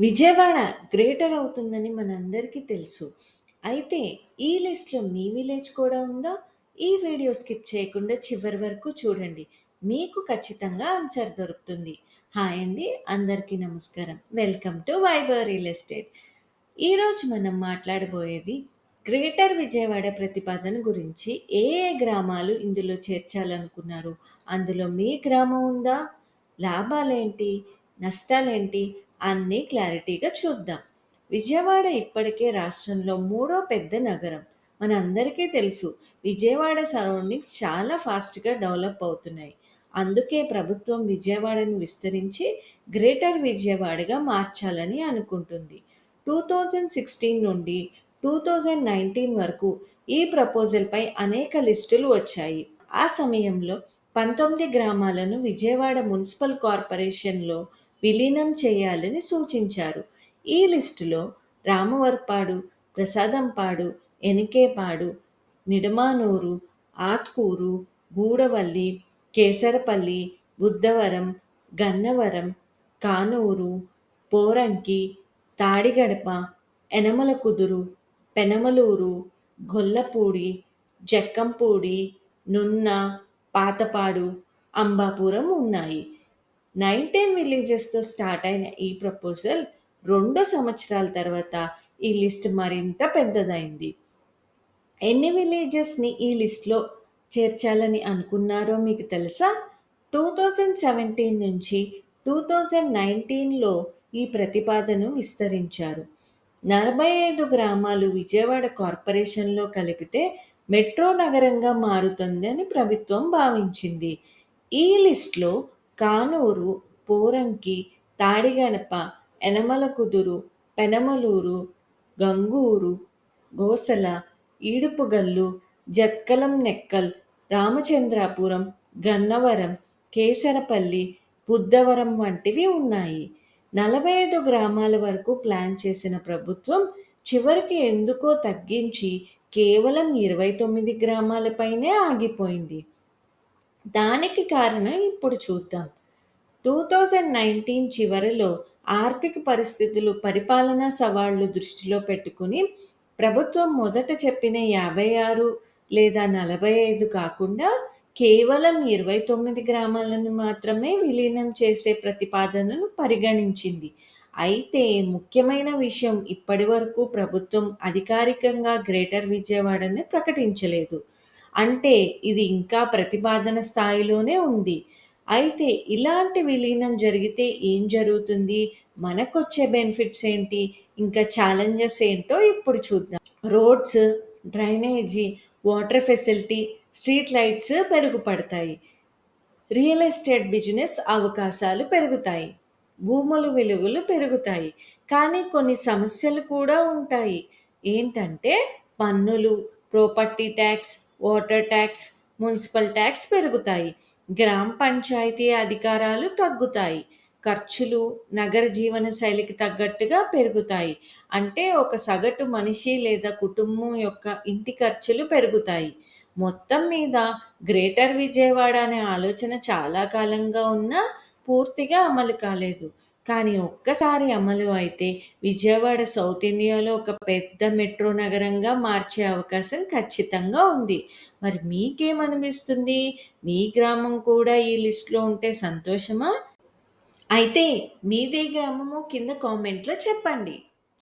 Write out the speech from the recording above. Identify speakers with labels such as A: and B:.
A: Vijayawada greater అవుతుందని మనందరికీ తెలుసు. అయితే ఈ లిస్ట్‌లో మీ విలేజ్ కూడా ఉందా? ఈ వీడియో స్కిప్ చేయకుండా చివరి వరకు చూడండి. మీకు ఖచ్చితంగా ఆన్సర్ దొరుకుతుంది. హాయ్ అండి అందరికీ నమస్కారం. Welcome to Vaibhava real estate. ఈరోజు మనం మాట్లాడబోయేది గ్రేటర్ విజయవాడ ప్రతిపాదన గురించి. ఏ ఏ గ్రామాలు ఇందులో చేర్చాలనుకున్నారు? అందులో మీ గ్రామం ఉందా? లాభాలేంటి? నష్టాలేంటి? అన్నీ క్లారిటీగా చూద్దాం. విజయవాడ ఇప్పటికే రాష్ట్రంలో మూడో పెద్ద నగరం. మన అందరికీ తెలుసు విజయవాడ సరౌండింగ్స్ చాలా ఫాస్ట్గా డెవలప్ అవుతున్నాయి. అందుకే ప్రభుత్వం విజయవాడను విస్తరించి గ్రేటర్ విజయవాడగా మార్చాలని అనుకుంటుంది. టూ థౌజండ్ సిక్స్టీన్ నుండి టూ థౌజండ్ నైన్టీన్ వరకు ఈ ప్రపోజల్పై అనేక లిస్టులు వచ్చాయి. ఆ సమయంలో పంతొమ్మిది గ్రామాలను విజయవాడ మున్సిపల్ కార్పొరేషన్లో విలీనం చేయాలని సూచించారు. ఈ లిస్టులో రామవరపాడు, ప్రసాదంపాడు, ఎనికేపాడు, నిడమానూరు, ఆత్కూరు, గూడవల్లి, కేసరపల్లి, బుద్ధవరం, గన్నవరం, కానూరు, పోరంకి, తాడిగడప, ఎనమల కుదురు పెనమలూరు, గొల్లపూడి, జక్కంపూడి, నున్న, పాతపాడు, అంబాపురం ఉన్నాయి. నైన్టీన్ విలేజెస్తో స్టార్ట్ అయిన ఈ ప్రపోజల్ రెండు సంవత్సరాల తర్వాత ఈ లిస్ట్ మరింత పెద్దదైంది. ఎన్ని విలేజెస్ని ఈ లిస్ట్లో చేర్చాలని అనుకున్నారో మీకు తెలుసా? టూ థౌజండ్ సెవెంటీన్ నుంచి టూ థౌజండ్ నైన్టీన్లో ఈ ప్రతిపాదన విస్తరించారు. నలభై ఐదు గ్రామాలు విజయవాడ కార్పొరేషన్లో కలిపితే మెట్రో నగరంగా మారుతుందని ప్రభుత్వం భావించింది. ఈ లిస్ట్లో కానూరు, పోరంకి, తాడిగడప, యనమలకుదురు, పెనమలూరు, గంగూరు, గోసల, ఈడుపుగల్లు, జక్కలం నెక్కల్, రామచంద్రాపురం, గన్నవరం, కేసరపల్లి, బుద్ధవరం వంటివి ఉన్నాయి. నలభై ఐదు గ్రామాల వరకు ప్లాన్ చేసిన ప్రభుత్వం చివరికి ఎందుకో తగ్గించి కేవలం ఇరవై తొమ్మిది గ్రామాలపైనే ఆగిపోయింది. దానికి కారణం ఇప్పుడు చూద్దాం. టూ థౌజండ్ నైన్టీన్ చివరిలో ఆర్థిక పరిస్థితులు, పరిపాలనా సవాళ్ళు దృష్టిలో పెట్టుకుని ప్రభుత్వం మొదట చెప్పిన యాభై ఆరు లేదా నలభై ఐదు కాకుండా కేవలం ఇరవై తొమ్మిది గ్రామాలను మాత్రమే విలీనం చేసే ప్రతిపాదనను పరిగణించింది. అయితే ముఖ్యమైన విషయం ఇప్పటి వరకు ప్రభుత్వం అధికారికంగా గ్రేటర్ విజయవాడని ప్రకటించలేదు. అంటే ఇది ఇంకా ప్రతిపాదన స్థాయిలోనే ఉంది. అయితే ఇలాంటి విలీనం జరిగితే ఏం జరుగుతుంది? మనకొచ్చే బెనిఫిట్స్ ఏంటి? ఇంకా ఛాలెంజెస్ ఏంటో ఇప్పుడు చూద్దాం. Roads, drainage, water facility, street lights మెరుగుపడతాయి. Real estate business అవకాశాలు పెరుగుతాయి. భూముల విలువలు పెరుగుతాయి. కానీ కొన్ని సమస్యలు కూడా ఉంటాయి. ఏంటంటే పన్నులు, property tax, water tax, municipal tax పెరుగుతాయి. గ్రామ పంచాయతీ అధికారాలు తగ్గుతాయి. ఖర్చులు నగర జీవన శైలికి తగ్గట్టుగా పెరుగుతాయి. అంటే ఒక సగటు మనిషి లేదా కుటుంబం యొక్క ఇంటి ఖర్చులు పెరుగుతాయి. మొత్తం మీద గ్రేటర్ విజయవాడ అనే ఆలోచన చాలా కాలంగా ఉన్నా పూర్తిగా అమలు కాలేదు. కానీ ఒక్కసారి అమలు అయితే విజయవాడ సౌత్ ఇండియాలో ఒక పెద్ద మెట్రో నగరంగా మార్చే అవకాశం ఖచ్చితంగా ఉంది. మరి మీకేమనిపిస్తుంది? మీ గ్రామం కూడా ఈ లిస్ట్లో ఉంటే సంతోషమా? అయితే మీదే గ్రామము కింద కామెంట్లో చెప్పండి.